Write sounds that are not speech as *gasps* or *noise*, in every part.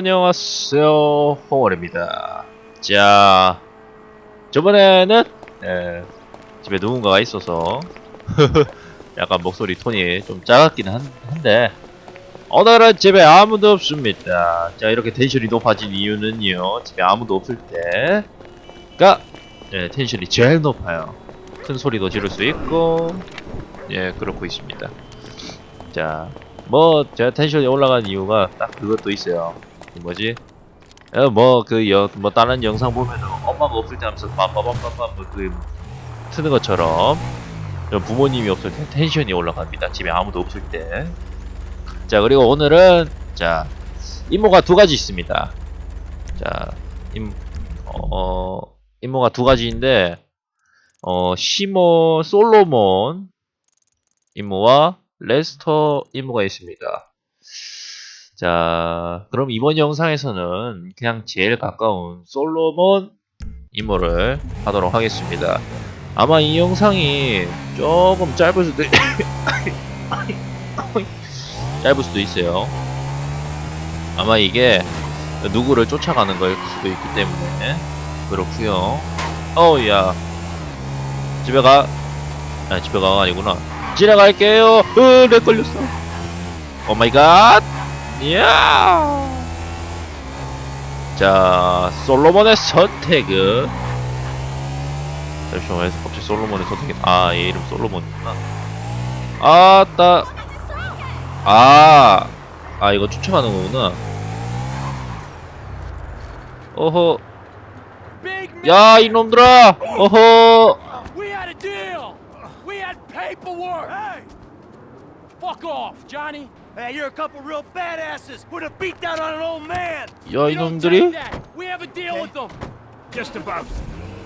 안녕하세요. 홍월입니다. 자 저번에는 에, 집에 누군가가 있어서 *laughs* 약간 목소리 톤이 좀 작았긴 한, 한데 오늘은 집에 아무도 없습니다. 자 이렇게 텐션이 높아진 이유는요 집에 아무도 없을 때가 예, 텐션이 제일 높아요. 큰 소리도 지를 수 있고 예 그렇고 있습니다. 자 뭐 제가 텐션이 올라간 이유가 딱 그것도 있어요. 그 뭐지? 뭐그뭐 다른 영상 보면은 엄마가 없을 때 하면서 빠빠빠빠빠 뭐그 트는 것처럼 부모님이 없을 때 텐션이 올라갑니다. 집에 아무도 없을 때. 자 그리고 오늘은 자 임무가 두 가지 있습니다. 자임 어, 임무가 두 가지인데 어 시모 솔로몬 임무와 레스터 임무가 있습니다. 자, 그럼 이번 영상에서는 그냥 제일 가까운 솔로몬 임무를 하도록 하겠습니다. 아마 이 영상이 조금 짧을 수도 *coughs* 짧을 수도 있어요. 아마 이게 누구를 쫓아가는 걸 수도 있기 때문에 그렇고요. 어우야 집에 가. 아 집에 가가 아니구나. 지나갈게요. 으, 렉 걸렸어. 오 마이 갓. 이야. 자, 솔로몬의 선택은 잠시만 왜 갑자기 솔로몬의 선택이 아, 얘 이름 솔로몬이구나. 아 따. 아. 아, 이거 추첨하는 거구나. 어허. 야, 이놈들아. 어허. Fuck off, Johnny. Hey, you're a couple real badasses. Put a beat down on an old man. 야, 이놈들이. take that. We have a deal with them. Just about.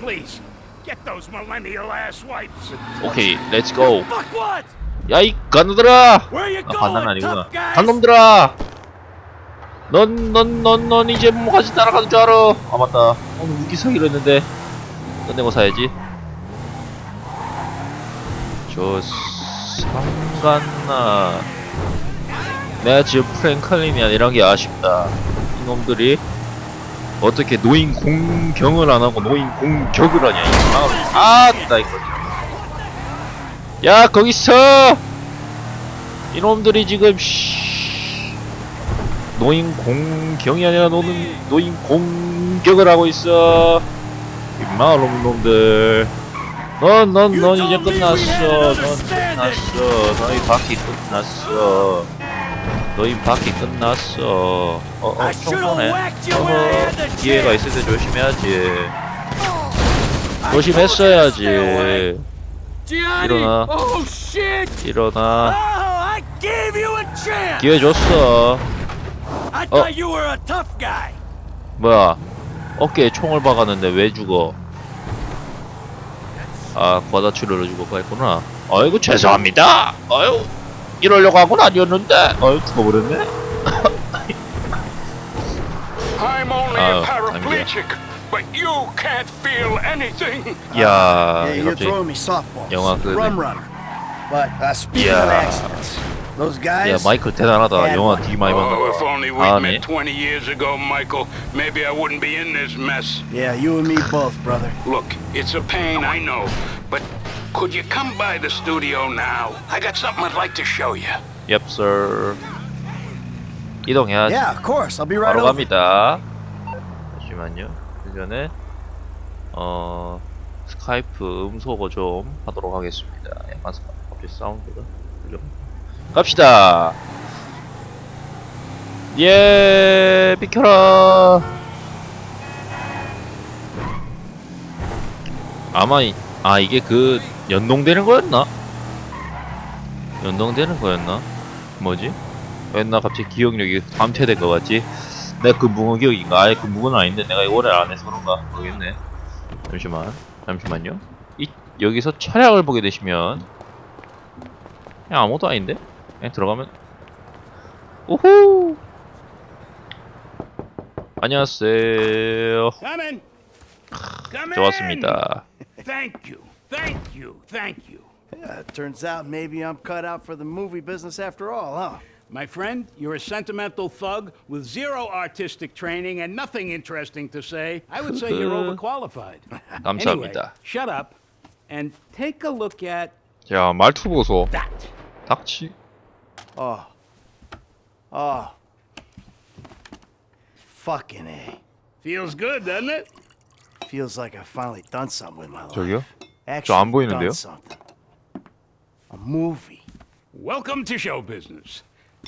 Please, get those millennial ass wipes. 오케이, 렛츠 고. Fuck what? 야, 이 간놈들아! Where you 아, going, 반란 아니구나. tough guys? 간놈들아! 넌, 넌, 넌, 넌 이제 뭐까지 따라가는 줄 알아? 아, 맞다. 오늘 무기 사기로 했는데. 끝내고 사야지. 저, 상간나. 내가 지금 프랭클린이 아니란 게 아쉽다. 이놈들이 어떻게 노인 공경을 안 하고 노인 공격을 하냐, 이 아, 나 이거. 야 거기서 이놈들이 지금 씨, 노인 공경이 아니라 노는 노인 공격을 하고 있어. 임마 놈놈들. 넌넌넌 이제 끝났어. 넌 끝났어. 너희 바퀴 끝났어 너희 바퀴 끝났어 어어 I should've 총쏘네 the 기회가 있을 때 조심해야지 조심했어야지. 일어나. Oh. Oh, 일어나. 기회 줬어 어. 뭐야 어깨에 총을 박았는데 왜 죽어 아 과다출혈로 죽었고 했구나 아이고 죄송합니다 아유 이러려고 한 건 아니었는데 아유 죽어버렸네 I'm only Oh, a paraplegic, but you can't feel anything. 이야 Yeah, you're 갑자기 throwing me softballs. 영화 그- Rum runner. But uh, speaking of Yeah. accidents, those 야 guys. 마이클 대단하다 영화 되게 많이 Oh, if 봤나 only we 아, met 네. 20 years ago, Michael, maybe I wouldn't be in this mess. Yeah, you and me both, brother. Look, it's a pain, I know, but could you come by the studio now? I got something I'd like to show you. Yep sir 이동해야지 Yeah, of course. I'll be right 바로 over. 갑니다 잠시만요 그 전에 어 스카이프 음소거 좀 하도록 하겠습니다 약간 사- 갑자기 사운드가 그죠? 갑시다 예 비켜라 아마 이, 아 이게 그 연동되는 거였나? 연동되는 거였나? 뭐지? 왜나 갑자기 기억력이 감퇴된 거 같지? 내가 그 무거 기억인가? 아예 그 무거는 아닌데 내가 오래 안 해서 그런가 모르겠네. 잠시만, 잠시만요. 이 여기서 차량을 보게 되시면 그냥 아무것도 아닌데? 그냥 들어가면 우후. 안녕하세요. 좋았습니다. Thank you, thank you, thank you. Yeah, it turns out maybe I'm cut out for the movie business after all, huh? My friend, you're a sentimental thug with zero artistic training and nothing interesting to say. I would say you're *laughs* overqualified. Anyway, *laughs* 감사합니다. shut up and take a look at 야 말투 보소. that. 닥치. Oh. Oh. Fucking A. Feels good, doesn't it? Feels like I finally done something with my life. 저기요? Actually 안 보이는데요? done something. A movie. Welcome to show business.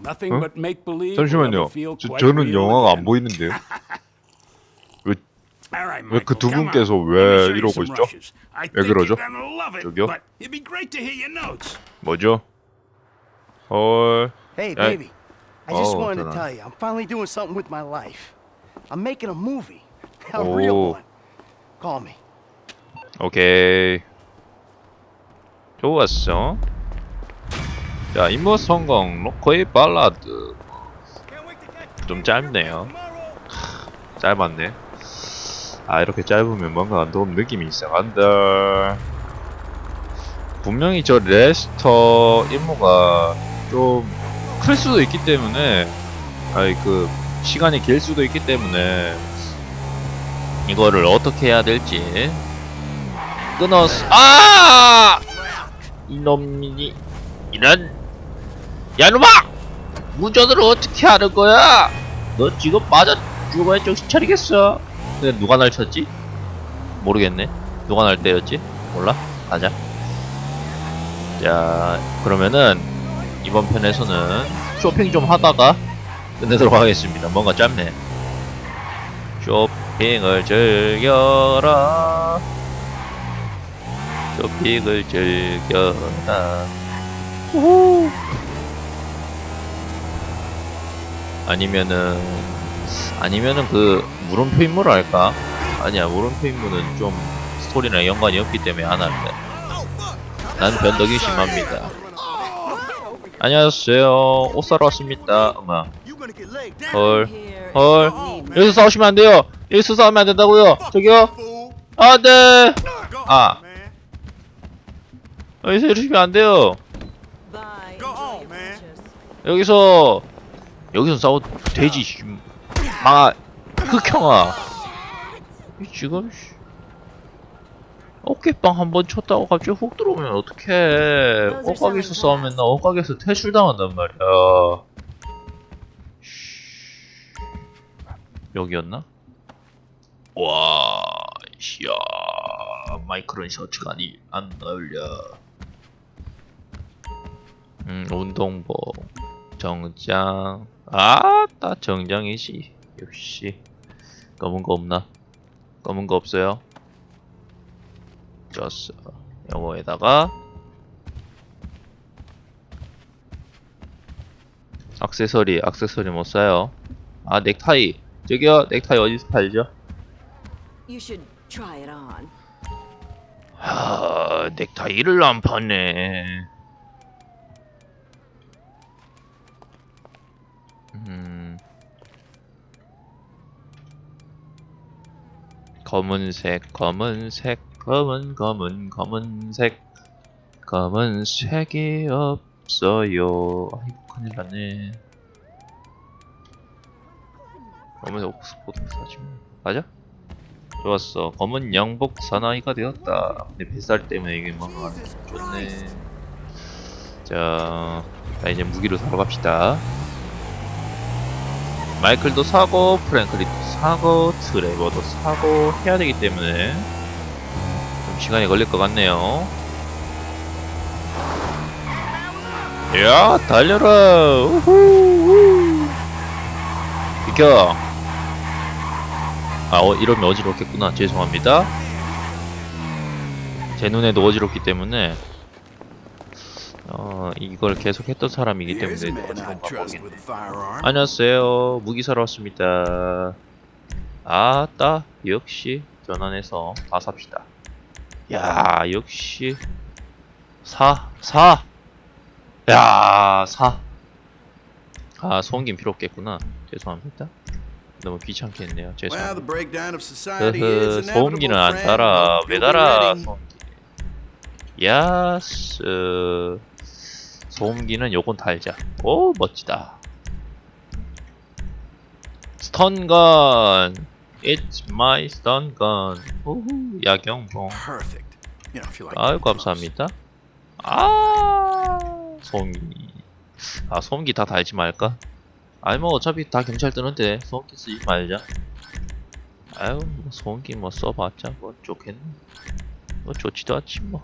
Nothing 어? but make believe. 잠시만요. 저, 저는 영화가 안 보이는데요. 왜 왜 그두 분께서 왜 이러고 있죠? 왜 그러죠? 저기요? 뭐죠? 헐. Hey, Hey. baby. I just Oh, wanted to dunno. tell you, I'm finally doing something with my life. I'm making a movie. *laughs* A Oh. real one. Call me. 오케이. 좋았어. 자, 임무 성공, 로커의 발라드. 좀 짧네요. 짧았네. 아, 이렇게 짧으면 뭔가 너무 느낌이 이상한데. 분명히 저 레스터 임무가 좀 클 수도 있기 때문에, 아이, 그, 시간이 길 수도 있기 때문에, 이거를 어떻게 해야 될지 끊었어. 아! 이놈이 이런 야놈아! 운전을 어떻게 하는 거야? 너 지금 맞아 죽어야 정신 차리겠어. 근데 누가 날 쳤지? 모르겠네. 누가 날 때렸지? 몰라. 가자. 자, 그러면은 이번 편에서는 쇼핑 좀 하다가 끝내도록 하겠습니다. 뭔가 짧네. 쇼핑을 즐겨라. 쇼핑을 즐겨라. 우후. 아니면은 아니면은 그 물음표 임무를 할까? 아니야 물음표 임무는 좀 스토리랑 연관이 없기 때문에 안 할래. 난 변덕이 심합니다. 안녕하세요. 옷 사러 왔습니다. 어머. 헐. 헐. 여기서 싸우시면 안 돼요. 여기서 싸우면 안 된다고요. 저기요. 아, 네. 아. 여기서 이러시면 안 돼요. 여기서 여기서 싸워 돼지 씨. 망아 흑형아. 이 지금 씨. 어깨빵 한 번 쳤다고 갑자기 훅 들어오면 어떡해. 옷가게에서 싸우면 나 옷가게에서 퇴출당한단 말이야. 여기였나? 와, 이야, 마이크론 셔츠가 아니, 안 어울려. 음, 운동복, 정장, 아 따 정장이지. 역시 검은 거 없나? 검은 거 없어요? 좋았어. 영어에다가 액세서리, 액세서리 못 사요. 아 넥타이. 저기요, 넥타이 어디서 팔죠? 하, 넥타이를 안 파네. 음. 검은색, 검은색, 검은, 검은, 검은색, 검은색이 없어요. 아이고, 큰일 났네. 검은색 옥스포드 사지 뭐. 맞아? 좋았어. 검은 양복 사나이가 되었다. 근데 뱃살 때문에 이게 뭔가 좋네. 자, 자 이제 무기로 사러 갑시다. 마이클도 사고, 프랭클리도 사고, 트레버도 사고 해야 되기 때문에 좀 시간이 걸릴 것 같네요. 야, 달려라! 우후! 비켜! 아 어, 이러면 어지럽겠구나 죄송합니다 제 눈에도 어지럽기 때문에 어 이걸 계속 했던 사람이기 때문에 어지러운 바보겠네 안녕하세요. 무기 사러 왔습니다. 아따 역시 전환해서 다 삽시다. 야 역시 사 사! 야 사! 아 소음기는 필요 없겠구나. 죄송합니다. 너무 귀찮게 했네요. 죄송합니다. inevitable, 소음기는 안 Hope 왜 ready. 소음기 야스 소음기는 요건 달자. 오 멋지다. 스턴건. It's my stun gun. 우후, 야경봉. Perfect. You know, if you like. 아유 감사합니다. 아 소음기. 아 소음기 다 달지 말까? 아니 뭐 어차피 다 경찰 뜨는데 소음기 쓰지 말자. 아유 뭐 소음기 뭐 써봤자 뭐 좋겠네. 뭐 좋지도 않지 뭐.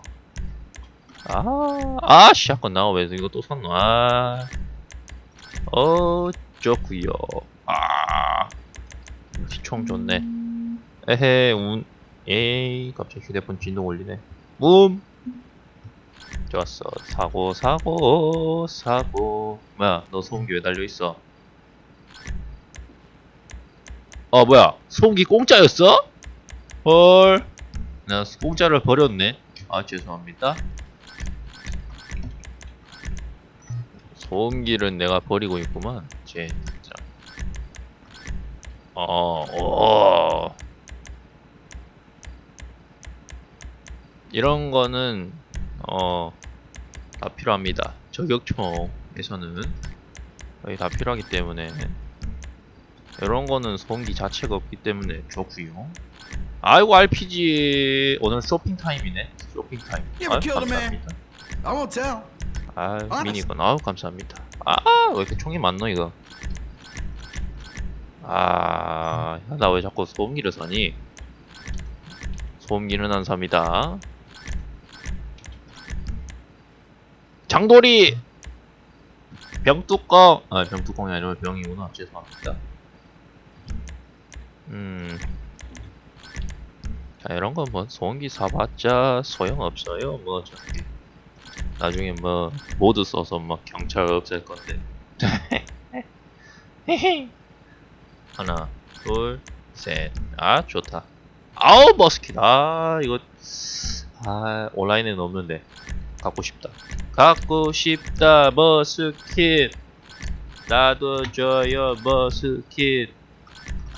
아, 아, 샷건 왜 이거 또 샀노? 아, 어, 좋구요. 아, 역시 총 좋네. 에헤, 운, 에이, 갑자기 휴대폰 진동 올리네. 문. 좋았어. 사고, 사고, 사고. 뭐야, 너 소음기 왜 달려 있어? 어, 뭐야, 소음기 공짜였어? 헐, 나 공짜를 버렸네. 아, 죄송합니다. 소음기를 내가 버리고 있구만. 진짜. 어, 어. 이런 거는 어, 다 필요합니다. 저격총에서는 거의 다 필요하기 때문에 이런 거는 소음기 자체가 없기 때문에 좋구요. 아이고 RPG 오늘 쇼핑 타임이네. 쇼핑 타임. 아유? 감사합니다. 아. 미니건 아우 감사합니다. 아왜 이렇게 총이 많노 이거? 아 나 왜 자꾸 소음기를 사니? 소음기는 안 삽니다. 장돌이! 병뚜껑! 아 병뚜껑이 아니라 병이구나. 죄송합니다. 음 자 이런 건뭐 소음기 사봤자 소용없어요 뭐 저기 나중에 뭐 모드 써서 막 경찰 없앨 건데. *laughs* 하나 둘 셋 아 좋다. 아우 머스킷 아 이거 아 온라인에는 없는데 갖고 싶다. 갖고 싶다 머스킷. 나도 줘요 머스킷.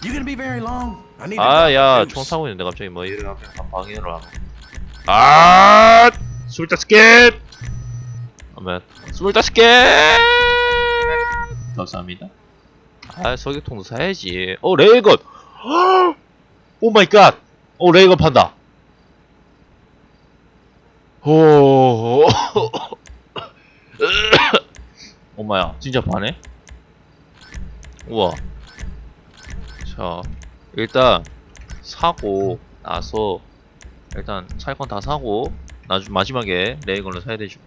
You gonna be very long? I need. to 아, grab 야, a 총. 사고 있는데 갑자기 뭐 이래 방해를 하고. 아, 스물다섯 개! 아멘. 스물다섯 개! 감사합니다. 아, 석유통도 사야지. 어, 레이건! *gasps* 오 마이 갓! 오, 레이건 판다. 오, *coughs* 엄마야, 진짜 파네? 우와. 자, 일단 사고 나서 일단 살건다 사고 나중 마지막에 레이건을 사야 되죠.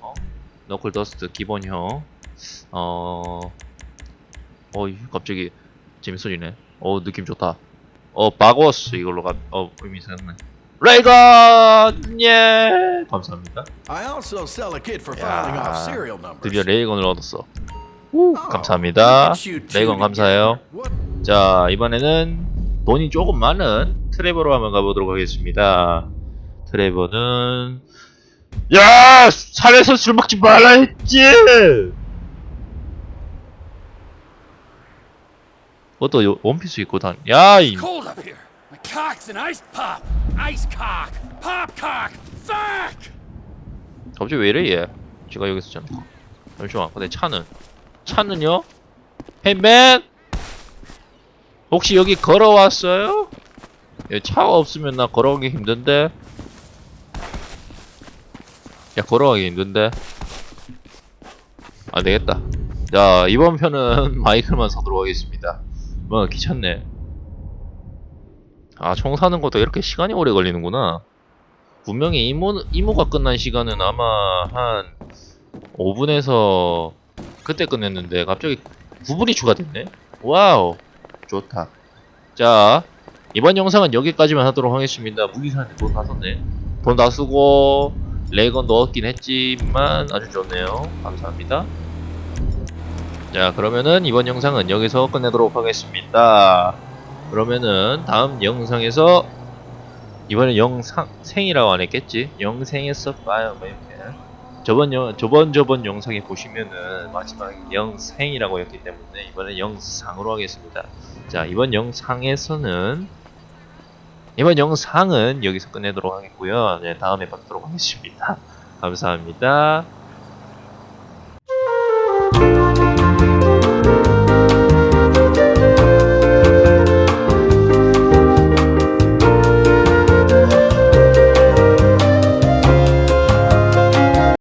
너클 더스트 기본형 어, 어 갑자기 재밌어지네. 어 느낌 좋다. 어 바고스 이걸로 가. 어 의미 생각네. 레이건 예 감사합니다. 야. 드디어 레이건을 얻었어. Oh, 감사합니다. 레이건 감사해요. 자 이번에는 돈이 조금 많은 트레버로 한번 가보도록 하겠습니다 트레버는 야 산에서 술 먹지 말라 했지 그것도 요- 원피스 입고 다니 야 이 Cold up here. My cock's an ice pop. Ice cock. Pop cock. Fuck! 갑자기 왜 이래 얘 제가 여기 있었잖아 잠시만 근데 차는 차는요? 헤이맨 혹시 여기 걸어왔어요? 예, 차가 없으면 나 걸어가기 힘든데 야 걸어가기 힘든데? 안 되겠다. 자 이번 편은 *laughs* 마이크만 사도록 하겠습니다. 뭐 귀찮네. 아 총 사는 것도 이렇게 시간이 오래 걸리는구나. 분명히 이모, 이모가 끝난 시간은 아마 한 5분에서 그때 끝냈는데 갑자기 9분이 추가됐네? 와우 좋다. 자 이번 영상은 여기까지만 하도록 하겠습니다. 무기사한테 돈 다 썼네. 돈 다 쓰고 레이건도 얻긴 했지만 아주 좋네요 감사합니다 자 그러면은 이번 영상은 여기서 끝내도록 하겠습니다 그러면은 다음 영상에서 이번에 영상 생이라고 안 했겠지? 영생에서 봐요 뭐 이렇게 저번 영 저번 저번 영상에 보시면은 마지막에 영생이라고 했기 때문에 이번에 영상으로 하겠습니다. 자 이번 영상에서는 이번 영상은 여기서 끝내도록 하겠고요. 네, 다음에 뵙도록 하겠습니다. 감사합니다.